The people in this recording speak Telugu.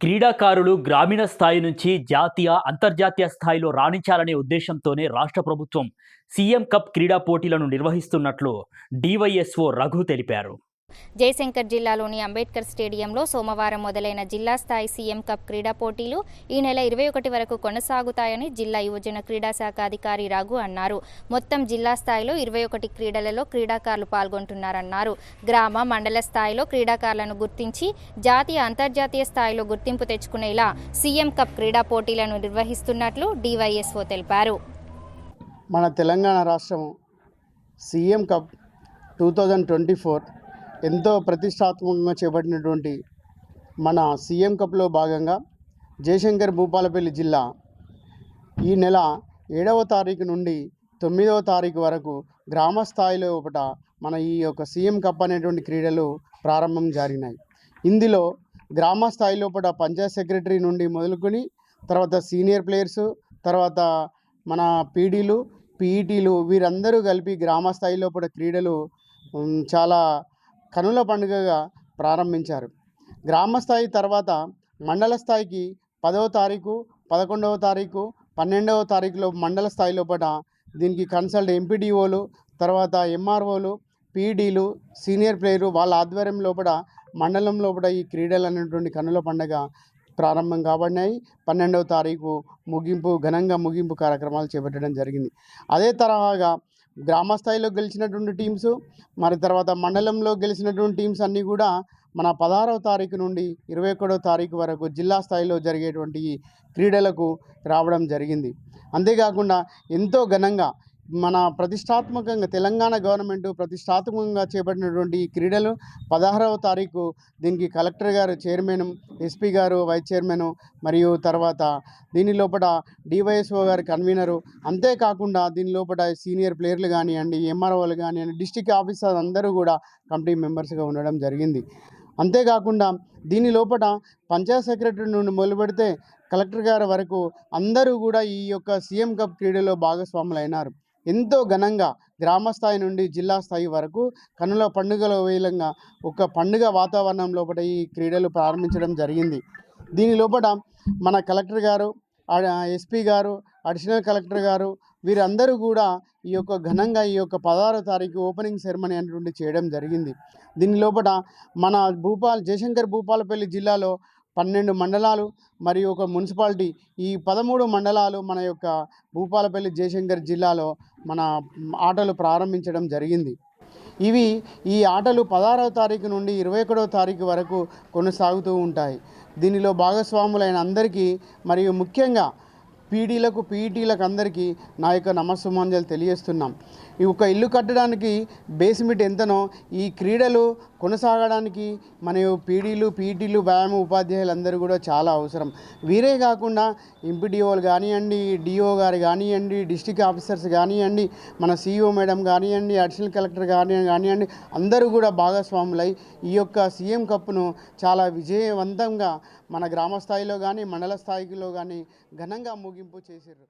క్రీడాకారులు గ్రామీణ స్థాయి నుంచి జాతీయ అంతర్జాతీయ స్థాయిలో రాణించాలనే ఉద్దేశంతోనే రాష్ట్ర ప్రభుత్వం సీఎం కప్ క్రీడా పోటీలను నిర్వహిస్తున్నట్లు డివైఎస్ఓ రఘు తెలిపారు. జయశంకర్ జిల్లాలోని అంబేద్కర్ స్టేడియంలో సోమవారం మొదలైన జిల్లా స్థాయి సీఎం కప్ క్రీడా పోటీలు ఈ నెల ఇరవై ఒకటి వరకు కొనసాగుతాయని జిల్లా యువజన క్రీడా శాఖ అధికారి రఘు అన్నారు. మొత్తం జిల్లా స్థాయిలో ఇరవై ఒకటి క్రీడలలో క్రీడాకారులు పాల్గొంటున్నారన్నారు. గ్రామ మండల స్థాయిలో క్రీడాకారులను గుర్తించి జాతీయ అంతర్జాతీయ స్థాయిలో గుర్తింపు తెచ్చుకునేలా సీఎం కప్ క్రీడా పోటీలను నిర్వహిస్తున్నట్లు డివైఎస్ఓ తెలిపారు. మన తెలంగాణ రాష్ట్రం CM cup two thousand twenty four ఎంతో ప్రతిష్టాత్మకంగా చేపట్టినటువంటి మన సీఎం కప్లో భాగంగా జయశంకర్ భూపాలపల్లి జిల్లా ఈ నెల ఏడవ తారీఖు నుండి తొమ్మిదవ తారీఖు వరకు గ్రామ స్థాయిలో ఒకట మన ఈ యొక్క సీఎం కప్ అనేటువంటి క్రీడలు ప్రారంభం జరిగినాయి ఇందులో గ్రామ స్థాయి లోపల పంచాయత్ సెక్రటరీ నుండి మొదలుకొని తర్వాత సీనియర్ ప్లేయర్స్ తర్వాత మన పీడీలు పీఈటీలు వీరందరూ కలిపి గ్రామ స్థాయి లోపల క్రీడలు చాలా కనుల పండుగగా ప్రారంభించారు. గ్రామ స్థాయి తర్వాత మండల స్థాయికి పదవ తారీఖు పదకొండవ తారీఖు పన్నెండవ తారీఖులో మండల స్థాయి లోపల దీనికి కన్సల్ట్ ఎంపీడీఓలు తర్వాత ఎంఆర్ఓలు పీడీలు సీనియర్ ప్లేయరు వాళ్ళ ఆధ్వర్యం లోపల మండలం లోపల ఈ క్రీడలు అనేటువంటి కనుల పండుగ ప్రారంభం కాబడినాయి. పన్నెండవ తారీఖు ముగింపు ఘనంగా ముగింపు కార్యక్రమాలు చేపట్టడం జరిగింది. అదే తరహాగా గ్రామ స్థాయిలో గెలిచినటువంటి టీమ్స్ మరి తర్వాత మండలంలో గెలిచినటువంటి టీమ్స్ అన్నీ కూడా మన పదహారవ తారీఖు నుండి ఇరవై ఒకటో తారీఖు వరకు జిల్లా స్థాయిలో జరిగేటువంటి క్రీడలకు రావడం జరిగింది. అంతేకాకుండా ఎంతో ఘనంగా మన ప్రతిష్టాత్మకంగా తెలంగాణ గవర్నమెంట్ ప్రతిష్టాత్మకంగా చేపట్టినటువంటి ఈ క్రీడలు పదహారవ తారీఖు దీనికి కలెక్టర్ గారు చైర్మన్ ఎస్పీ గారు వైస్ చైర్మన్ మరియు తర్వాత దీని లోపల డివైఎస్ఓ గారి కన్వీనరు. అంతేకాకుండా దీని లోపల సీనియర్ ప్లేయర్లు కానివ్వండి ఎంఆర్ఓలు కానివ్వండి డిస్టిక్ ఆఫీసర్ అందరూ కూడా కమిటీ మెంబర్స్గా ఉండడం జరిగింది. అంతేకాకుండా దీని లోపల పంచాయత్ సెక్రటరీ నుండి మొదలుపెడితే కలెక్టర్ గారి వరకు అందరూ కూడా ఈ యొక్క సీఎం కప్ క్రీడలో భాగస్వాములైనారు. ఎంతో ఘనంగా గ్రామ స్థాయి నుండి జిల్లా స్థాయి వరకు కనుల పండుగల వేలంగా ఒక పండుగ వాతావరణం లోపల ఈ క్రీడలు ప్రారంభించడం జరిగింది. దీని లోపల మన కలెక్టర్ గారు ఎస్పీ గారు అడిషనల్ కలెక్టర్ గారు వీరందరూ కూడా ఈ యొక్క ఘనంగా ఈ యొక్క పదహారో తారీఖు ఓపెనింగ్ సెరమనీ అనేటువంటి చేయడం జరిగింది. దీని లోపల మన భూపాల్ జయశంకర్ భూపాలపల్లి జిల్లాలో పన్నెండు మండలాలు మరియు ఒక మున్సిపాలిటీ. ఈ పదమూడు మండలాలు మన యొక్క భూపాలపల్లి జయశంకర్ జిల్లాలో మన ఆటలు ప్రారంభించడం జరిగింది. ఇవి ఈ ఆటలు పదహారవ తారీఖు నుండి ఇరవై ఒకటవ తారీఖు వరకు కొనసాగుతూ ఉంటాయి. దీనిలో భాగస్వాములైన అందరికీ మరియు ముఖ్యంగా పీడీలకు పీఈటీలకు అందరికీ నా యొక్క నమస్సుమాంజలు తెలియజేస్తున్నాం. ఈ ఒక ఇల్లు కట్టడానికి బేస్మెంట్ ఎంతనో ఈ క్రీడలు కొనసాగడానికి మన పీడీలు పీఈటీలు వ్యాయామ ఉపాధ్యాయులు అందరూ కూడా చాలా అవసరం. వీరే కాకుండా ఎంపీడీఓలు కానివ్వండి డిఓ గారు కానివ్వండి డిస్టిక్ ఆఫీసర్స్ కానివ్వండి మన సిఇఓ మేడం కానివ్వండి అడిషనల్ కలెక్టర్ కాని కానివ్వండి అందరూ కూడా భాగస్వాములై ఈ యొక్క సీఎం కప్ను చాలా విజయవంతంగా మన గ్రామ స్థాయిలో కానీ మండల స్థాయిలో కానీ ఘనంగా ముగింపు చేశారు